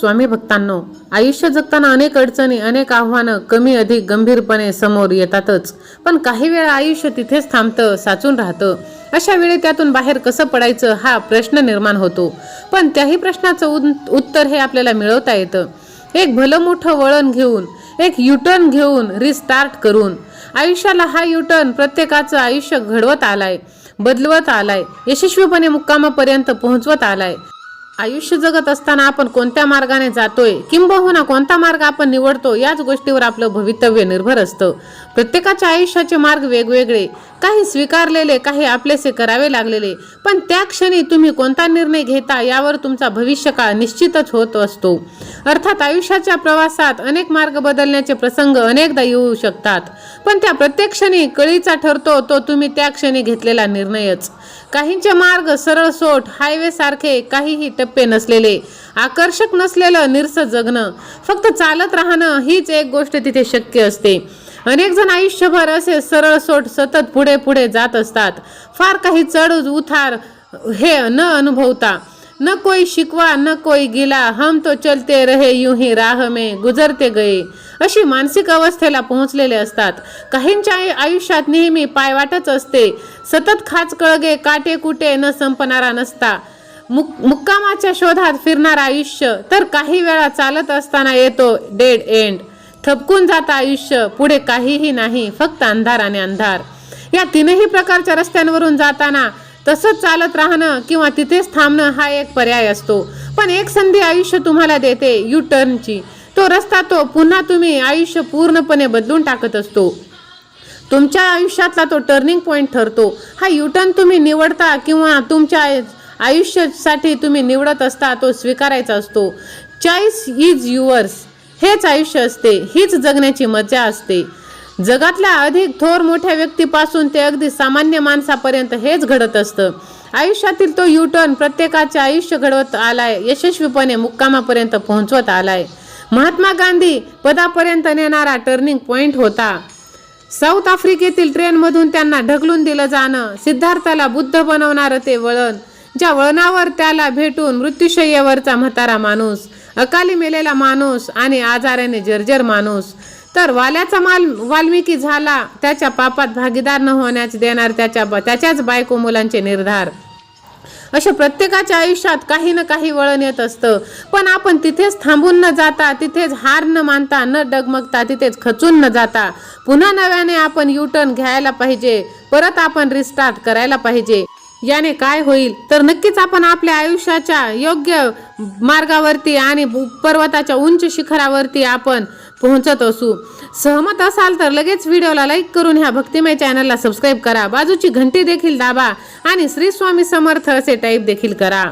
स्वामी भक्तांनो आयुष्य जगताना अनेक अडचणी अनेक आव्हानं कमी अधिक गंभीरपणे समोर येतातच. पण काही वेळा आयुष्य तिथेच थांबतं साचून राहतं. अशा वेळी त्यातून बाहेर कसं पडायचं हा प्रश्न निर्माण होतो. पण त्याही प्रश्नाचं उत्तर हे आपल्याला मिळवता येतं. एक भलं मोठं वळण घेऊन एक युटर्न घेऊन रिस्टार्ट करून. आयुष्याला हा युटर्न प्रत्येकाचं आयुष्य घडवत आलाय बदलवत आलाय यशस्वीपणे मुक्कामापर्यंत पोहोचवत आलाय. आयुष्य जगत असताना आपण कोणत्या मार्गाने जातोय किंबहुना कोणता मार्ग आपण निवडतो याच गोष्टीवर आपलं भवितव्य निर्भर असतं. प्रत्येकाच्या आयुष्याचे मार्ग वेगवेगळे. काही स्वीकारलेले काही आपलेसे करावे लागलेले. पण त्या क्षणी तुम्ही कोणता निर्णय घेता यावर तुमचा भविष्यकाळ निश्चितच होत असतो. अर्थात आयुष्याच्या प्रवासात अनेक मार्ग बदलण्याचे प्रसंग अनेकदा येऊ शकतात. पण त्या प्रत्येक क्षणी कळीचा ठरतो तो तुम्ही त्या क्षणी घेतलेला निर्णयच. काहींचे मार्ग सरळ सोट हायवे सारखे काहीही टप्पे नसलेले. आकर्षक नसलेलं निरस जगणं. फक्त चालत राहणं हीच एक गोष्ट तिथे शक्य असते. अनेक जण आयुष्यभर असे सरळ सोट सतत पुढे पुढे जात असतात. फार काही चढ उतार हे न अनुभवता. न कोई शिकवा न कोई गिला हम तो चलते रहे यूं ही राह में गुजरते गए. अशी मानसिक अवस्थेला पोहोचलेले असतात. काहींच्या आयुष्यात नेहमी पायवाटच असते. सतत खाच कळगे काटे कुटे न संपणारा नसता. मुक मुक्कामाच्या शोधात फिरणारं आयुष्य तर काही वेळा चालत असताना येतो डेड एंड थपकून जाता आयुष्य पुढे काहीही नाही फक्त अंधार आणि अंधार. या तीनही प्रकारच्या रस्त्यांवरून जाताना तसंच चालत राहणं किंवा तिथेच थांबणं हा एक पर्याय असतो. पण एक संधी आयुष्य तुम्हाला देते यू टर्नची तो रस्ता तो पुन्हा तुम्ही आयुष्य पूर्णपणे बदलून टाकत असतो. तुमच्या आयुष्यातला तो टर्निंग पॉईंट ठरतो. हा युटर्न तुम्ही निवडता किंवा तुमच्या आयुष्यासाठी तुम्ही निवडत असता तो स्वीकारायचा असतो. चॉईस इज युअर्स हेच आयुष्य असते. हीच जगण्याची मजा असते. जगातल्या अधिक थोर मोठ्या व्यक्तीपासून ते अगदी सामान्य माणसापर्यंत हेच घडत असतं. आयुष्यातील तो युटर्न प्रत्येकाचे आयुष्य घडवत आलाय यशस्वीपणे मुक्कामापर्यंत पोहोचवत आलाय. महात्मा गांधी पदापर्यंत नेणारा टर्निंग पॉइंट होता. साऊथ आफ्रिकेतील ट्रेनमधून त्यांना ढकलून दिलं जाणं सिद्धार्थाला बुद्ध बनवणारं ते वळण ज्या वळणावर त्याला भेटून मृत्यूशय्येवरचा म्हातारा माणूस अकाली मेलेला माणूस आणि आजाराने जर्जर माणूस तर वाल्याचा माल वाल्मिकी झाला. त्याच्या पापात भागीदार न होण्यास देणार त्याच्या त्याच्याच बायको मुलांचे निर्धार. अशा प्रत्येकाच्या आयुष्यात काही ना काही वळण येत असतं. पण आपण तिथेच थांबून न जाता तिथेच हार न मानता न डगमगता तिथेच खचून न जाता पुन्हा नव्याने आपण युटर्न घ्यायला पाहिजे. परत आपण रिस्टार्ट करायला पाहिजे. याने काय होईल? तर नक्कीच आपण आपल्या आयुष्याच्या योग्य मार्गावरती आणि पर्वताच्या उंच शिखरावरती आपण पोहोचत असू. सहमत असाल तर लगेच व्हिडिओला लाईक करून ह्या भक्तिमय चॅनलला सबस्क्राईब करा. बाजूची घंटी देखील दाबा आणि श्री स्वामी समर्थ असे टाईप देखील करा.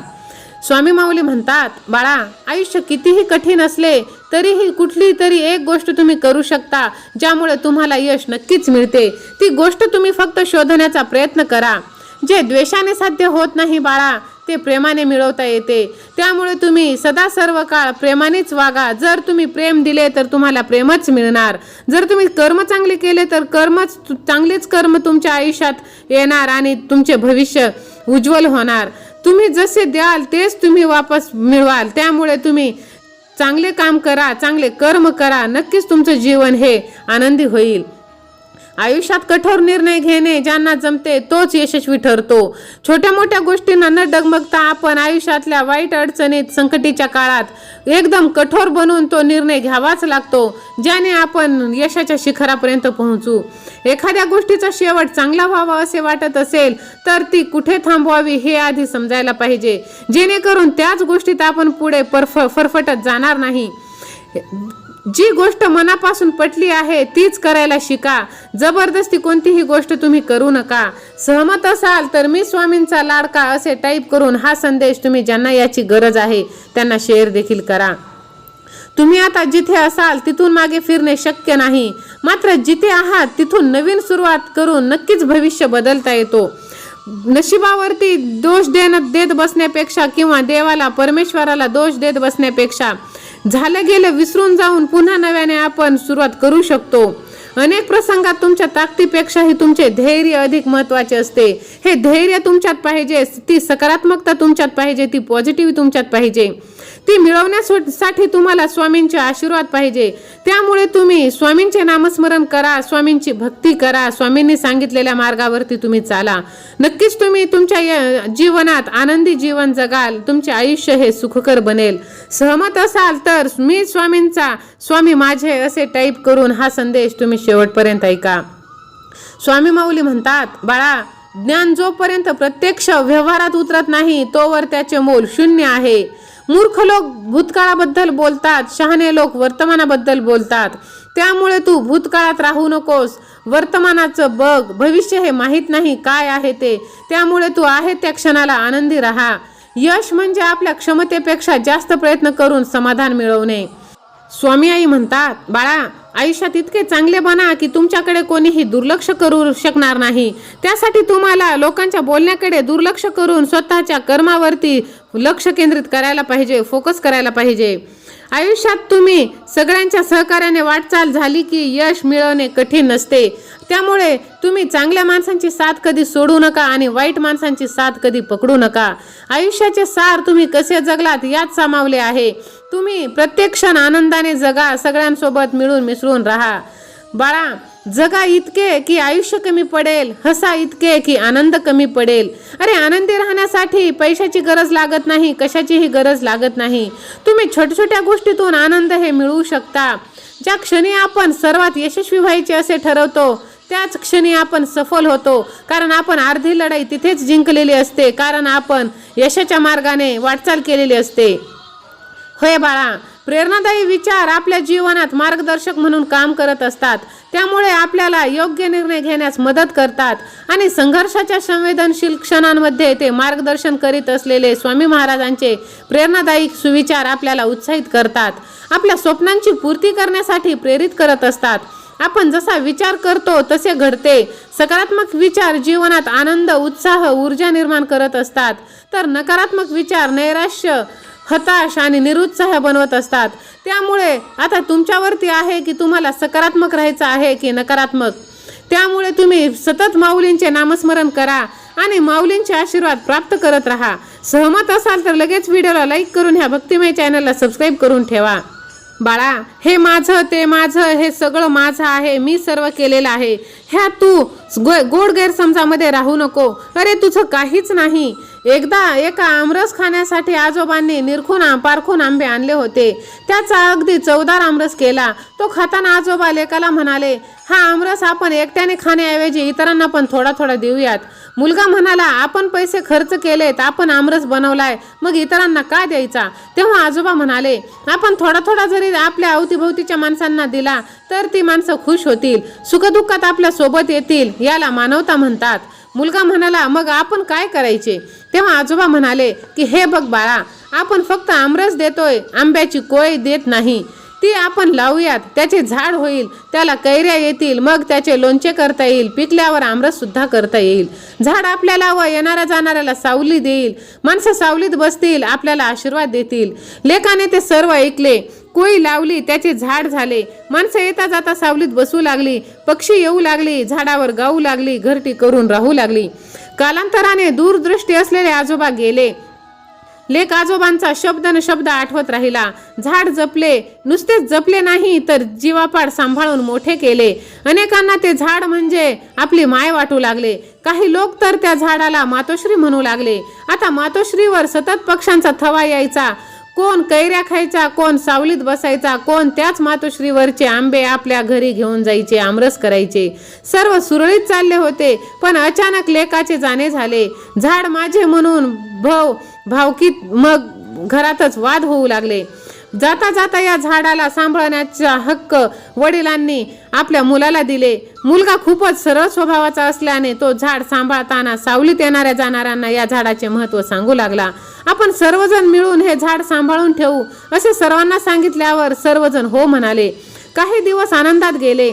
स्वामी माऊली म्हणतात बाळा आयुष्य कितीही कठीण असले तरीही कुठली तरी एक गोष्ट तुम्ही करू शकता ज्यामुळे तुम्हाला यश नक्कीच मिळते. ती गोष्ट तुम्ही फक्त शोधण्याचा प्रयत्न करा. जे द्वेषाने साध्य होत नाही बाळा ते प्रेमाने मिळवता येते. त्यामुळे तुम्ही सदा सर्व काळ प्रेमानेच वागा. जर तुम्ही प्रेम दिले तर तुम्हाला प्रेमच मिळणार. जर तुम्ही कर्म चांगले केले तर कर्मच चांगलेच कर्म तुमच्या आयुष्यात येणार आणि तुमचे भविष्य उज्ज्वल होणार. तुम्ही जसे द्याल तेच तुम्ही वापस मिळवाल. त्यामुळे तुम्ही चांगले काम करा चांगले कर्म करा. नक्कीच तुमचं जीवन हे आनंदी होईल. आयुष्यात कठोर निर्णय घेणे ज्यांना जमते तोच यशस्वी ठरतो. छोट्या मोठ्या गोष्टींना न डगमगता आपण आयुष्यातल्या वाईट अडचणीत संकटीच्या काळात एकदम कठोर बनून तो निर्णय घ्यावाच लागतो ज्याने आपण यशाच्या शिखरापर्यंत पोहोचू. एखाद्या गोष्टीचा शेवट चांगला व्हावा असे वाटत असेल तर ती कुठे थांबवावी हे आधी समजायला पाहिजे. जेणेकरून त्याच गोष्टीत आपण पुढे परफ फरफटत जाणार नाही. जी गोष्ट मनापासून पटली आहे तीच करायला शिका. जबरदस्ती कोणतीही गोष्ट तुम्ही करू नका. सहमत असाल तर मी स्वामींचा लाडका असे टाईप करून हा संदेश तुम्ही ज्यांना याची गरज आहे त्यांना शेअर देखील करा. तुम्ही आता जिथे असाल तिथून मागे फिरणे शक्य नाही. मात्र जिथे आहात तिथून नवीन सुरुवात करून नक्कीच भविष्य बदलता येतो. नशिबावरती दोष देणं देत बसण्यापेक्षा किंवा देवाला परमेश्वराला दोष देत बसण्यापेक्षा झालं गेलं विसरून जाऊन पुन्हा नव्याने आपण सुरुवात करू शकतो. अनेक प्रसंगात तुमच्या ताकदीपेक्षाही तुमचे धैर्य अधिक महत्त्वाचे असते. हे धैर्य तुमच्यात पाहिजे ती सकारात्मकता तुमच्यात पाहिजे ती पॉझिटिव्ह तुमच्यात पाहिजे. ती मिळवण्यासाठी तुम्हाला स्वामींचे आशीर्वाद पाहिजे. त्यामुळे तुम्ही स्वामींचे नामस्मरण करा स्वामींची भक्ती करा स्वामींनी सांगितलेल्या मार्गावरती तुम्ही चाला. नक्कीच तुम्ही तुमच्या जीवनात आनंदी जीवन जगाल तुमचे आयुष्य हे सुखकर बनेल. सहमत असाल तर मी स्वामींचा स्वामी माझे असे टाईप करून हा संदेश तुम्ही शेवटपर्यंत ऐका. स्वामी माऊली म्हणतात बाळा ज्ञान जोपर्यंत प्रत्यक्ष व्यवहारात उतरत नाही तोवर त्याचे मोल शून्य आहे. मूर्ख लोक भूतकाळाबद्दल बोलतात शहाणे लोक वर्तमानाबद्दल बोलतात. त्यामुळे तू भूतकाळात राहू नकोस. वर्तमानाचं बघ भविष्य हे माहीत नाही काय आहे ते. त्यामुळे तू आहे त्या क्षणाला आनंदी राहा. यश म्हणजे आपल्या क्षमतेपेक्षा जास्त प्रयत्न करून समाधान मिळवणे. स्वामी आई म्हणतात बाळा आयुष्यात इतके चांगले बना की तुमच्याकडे कोणीही दुर्लक्ष करू शकणार नाही. त्यासाठी तुम्हाला लोकांच्या बोलण्याकडे दुर्लक्ष करून स्वतःच्या कर्मावरती लक्ष केंद्रित करायला पाहिजे फोकस करायला पाहिजे. आयुष्यात तुम्ही सगळ्यांच्या सहकार्याने वाटचाल झाली की यश मिळवणे कठीण नसते. त्यामुळे तुम्ही चांगल्या माणसांची साथ कधी सोडू नका आणि वाईट माणसांची साथ कधी पकडू नका. आयुष्याचे सार तुम्ही कसे जगलात यात सामावले आहे. तुम्ही प्रत्येक क्षण आनंदाने जगा सगळ्यांसोबत मिळून मिसळून राहा. बाळा जगा इतके की आयुष्य कमी पडेल हसा इतके की आनंद कमी पडेल. अरे आनंदी राहण्यासाठी पैशाची गरज लागत नाही कशाचीही गरज लागत नाही. तुम्ही छोट्या छोट्या गोष्टीतून आनंद हे मिळवू शकता. ज्या क्षणी आपण सर्वात यशस्वी व्हायचे असे ठरवतो त्याच क्षणी आपण सफल होतो. कारण आपण अर्धी लढाई तिथेच जिंकलेली असते. कारण आपण यशाच्या मार्गाने वाटचाल केलेली असते. होय बाळा प्रेरणादायी विचार आपल्या जीवनात मार्गदर्शक म्हणून काम करत असतात. त्यामुळे आपल्याला योग्य निर्णय घेण्यास मदत करतात आणि संघर्षाच्या संवेदनशील क्षणांमध्ये ते मार्गदर्शन करीत असलेले स्वामी महाराजांचे प्रेरणादायी सुविचार आपल्याला उत्साहित करतात. आपल्या स्वप्नांची पूर्ती करण्यासाठी प्रेरित करत असतात. आपण जसा विचार करतो तसे घडते. सकारात्मक विचार जीवनात आनंद उत्साह ऊर्जा निर्माण करत असतात. तर नकारात्मक विचार नैराश्य हताश आणि निरुत्साह बनवत असतात. त्यामुळे आता तुमच्यावरती आहे की तुम्हाला सकारात्मक राहायचं आहे की नकारात्मक? त्यामुळे तुम्ही सतत माऊलींचे नामस्मरण करा आणि माऊलींचे आशीर्वाद प्राप्त करत राहा. सहमत असाल तर लगेच व्हिडिओला लाईक करून ह्या भक्तिमय चॅनलला सबस्क्राईब करून ठेवा. बाळा हे माझं ते माझं हे सगळं माझं आहे मी सर्व केलेलं आहे. ह्या तू गोड गैरसमजामध्ये राहू नको. अरे तुझं काहीच नाही. एकदा एका आमरस खाण्यासाठी आजोबांनी निरखून पारखून आंबे आणले होते. त्याचा अगदी चवदार आमरस केला. तो खाताना आजोबा लेकाला म्हणाले हा आमरस आपण एकट्याने खाण्याऐवजी इतरांना पण थोडा थोडा देऊयात. मुलगा म्हणाला आपण पैसे खर्च केलेत आपण आमरस बनवलाय मग इतरांना का द्यायचा? तेव्हा आजोबा म्हणाले आपण थोडा थोडा जरी आपल्या अवतीभोवतीच्या माणसांना दिला तर ती माणसं खुश होतील सुखदुःखात आपल्यासोबत येतील याला मानवता म्हणतात. मुलगा म्हणाला मग आपण काय करायचे? तेव्हा आजोबा म्हणाले की हे बघ बाळा आपण फक्त आमरस देतोय आंब्याची कोय देत नाही. ती आपण लावूयात. त्याचे झाड होईल त्याला कैऱ्या येतील मग त्याचे लोणचे करता येईल पिकल्यावर आमरस सुद्धा करता येईल. झाड आपल्याला व येणाऱ्या जाणाऱ्याला सावली देईल माणसं सावलीत बसतील आपल्याला आशीर्वाद देतील. लेखाने ते सर्व ऐकले कोळी लावली त्याचे झाड झाले. माणसं येता जाता सावलीत बसू लागली पक्षी येऊ लागली झाडावर गाऊ लागली घरटी करून राहू लागली. कालांतराने दूरदृष्टी असलेले आजोबा गेले. लेख आजोबांचा शब्द न शब्द आठवत राहिला. झाड जपले नुसतेच जपले नाही तर जीवापाड सांभाळून मोठे केले. अनेकांना ते झाड म्हणजे आपली माय वाटू लागले. काही लोक तर त्या झाडाला मातोश्री म्हणू लागले. आता मातोश्रीवर सतत पक्ष्यांचा थवा यायचा. कोण कैऱ्या खायचा कोण सावलीत बसायचा कोण त्याच मातोश्रीवरचे आंबे आपल्या घरी घेऊन जायचे आमरस करायचे. सर्व सुरळीत चालले होते पण अचानक लेकाचे जाणे झाले. झाड माझे म्हणून भव भावकीत मग घरातच वाद होऊ लागले. जाता जाता या झाडाला सांभाळण्याचा हक्क वडिलांनी आपल्या मुलाला दिले. मुलगा खूपच सरळ स्वभावाचा असल्याने तो झाड सांभाळताना सावलीत येणाऱ्या जाणाऱ्यांना या झाडाचे महत्त्व सांगू लागला. आपण सर्वजण मिळून हे झाड सांभाळून ठेवू असे सर्वांना सांगितल्यावर सर्वजण हो म्हणाले. काही दिवस आनंदात गेले.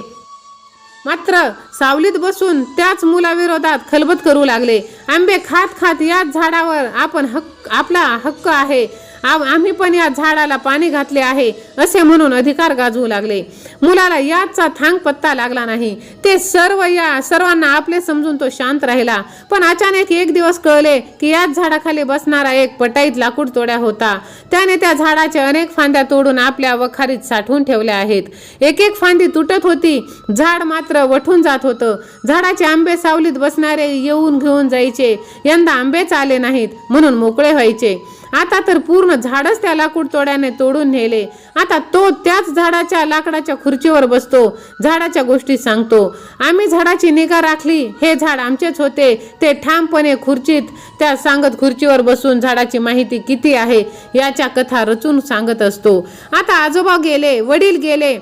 मात्र सावलीत बसून त्याच मुलाविरोधात खलबत करू लागले. आंबे खात खात याच झाडावर आपण हक्क आपला हक्क आहे. आम्ही पण या झाडाला पाणी घातले आहे असे म्हणून अधिकार गाजवू लागले. मुलाला याचा थांग पत्ता लागला नाही. ते सर्व या सर्वांना आपले समजून तो शांत राहिला. पण अचानक एक दिवस कळले की याच झाडाखाली बसणारा एक पटाईत लाकूड तोड्या होता. त्याने त्या झाडाच्या अनेक फांद्या तोडून आपल्या वखारीत साठवून ठेवल्या आहेत. एक एक फांदी तुटत होती. झाड मात्र वठून जात होतं. झाडाचे आंबे सावलीत बसणारे येऊन घेऊन जायचे. यंदा आंबेच आले नाहीत म्हणून मोकळे व्हायचे. आता तर पूर्ण झाडच त्या लाकूड तोड्याने तोडून नेले. आता तो त्याच झाडाच्या लाकडाच्या खुर्चीवर बसतो झाडाच्या गोष्टी सांगतो. आम्ही झाडाची निगा राखली हे झाड आमचेच होते ते ठामपणे खुर्चीत त्या सांगत खुर्चीवर बसून झाडाची माहिती किती आहे याच्या कथा रचून सांगत असतो. आता आजोबा गेले वडील गेले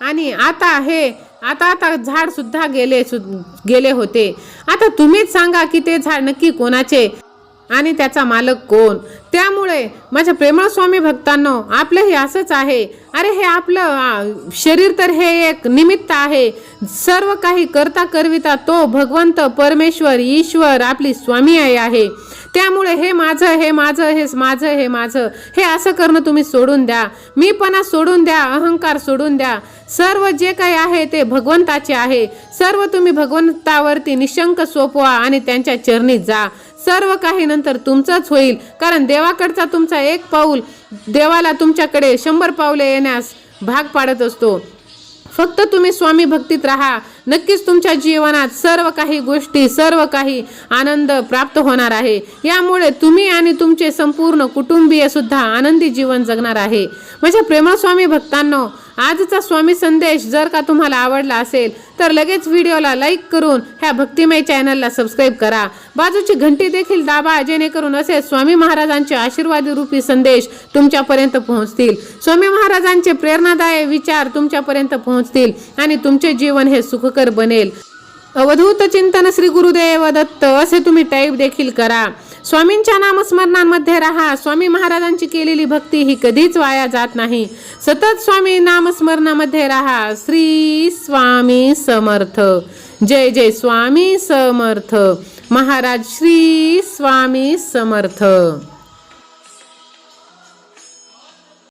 आणि आता हे आता आता झाड सुद्धा गेले सु गेले होते. आता तुम्हीच सांगा की ते झाड नक्की कोणाचे? आणि त्याचा मालक कोण? त्यामुळे माझ्या प्रेमळ स्वामी भक्तांनो आपलं हे असंच आहे. अरे हे आपलं शरीर तर हे एक निमित्त आहे. सर्व काही करता करविता तो भगवंत परमेश्वर ईश्वर आपली स्वामी आई आहे. त्यामुळे हे माझं हे माझं हे माझं हे माझं हे असं करणं तुम्ही सोडून द्या. मीपणा सोडून द्या अहंकार सोडून द्या. सर्व जे काही आहे ते भगवंताचे आहे. सर्व तुम्ही भगवंतावरती निशंक सोपवा आणि त्यांच्या चरणी जा. सर्व काही नंतर तुमचंच होईल. कारण देव देवाकडचा तुमचा एक पाऊल देवाला तुमच्याकडे शंभर पावले येण्यास भाग पाडत असतो. फक्त तुम्ही स्वामी भक्तीत राहा. नक्कीच तुमच्या जीवनात सर्व काही गोष्टी सर्व काही आनंद प्राप्त होणार आहे. यामुळे तुम्ही आणि तुमचे संपूर्ण कुटुंबीय सुद्धा आनंदी जीवन जगणार आहे. माझ्या प्रेमस्वामी भक्तांनो आजचा स्वामी संदेश जर का तुम्हाला आवडला असेल तर लगेच व्हिडिओला लाईक करून ह्या भक्तिमय चॅनलला सबस्क्राईब करा. बाजूची घंटी देखील दाबा जेणेकरून असे स्वामी महाराजांचे आशीर्वादी रूपी संदेश तुमच्यापर्यंत पोहोचतील. स्वामी महाराजांचे प्रेरणादायी विचार तुमच्यापर्यंत पोहोचतील आणि तुमचे जीवन हे सुख शुभकर बनेल. अवधूत चिंतन श्री गुरुदेव दत्त असे तुम्ही टाईप देखील करा. स्वामींच्या नामस्मरणांमध्ये राहा. स्वामी महाराजांची केलेली भक्ती ही कधीच वाया जात नाही. सतत स्वामी नामस्मरणामध्ये राहा. श्री स्वामी समर्थ. जय जय स्वामी समर्थ. महाराज श्री स्वामी समर्थ.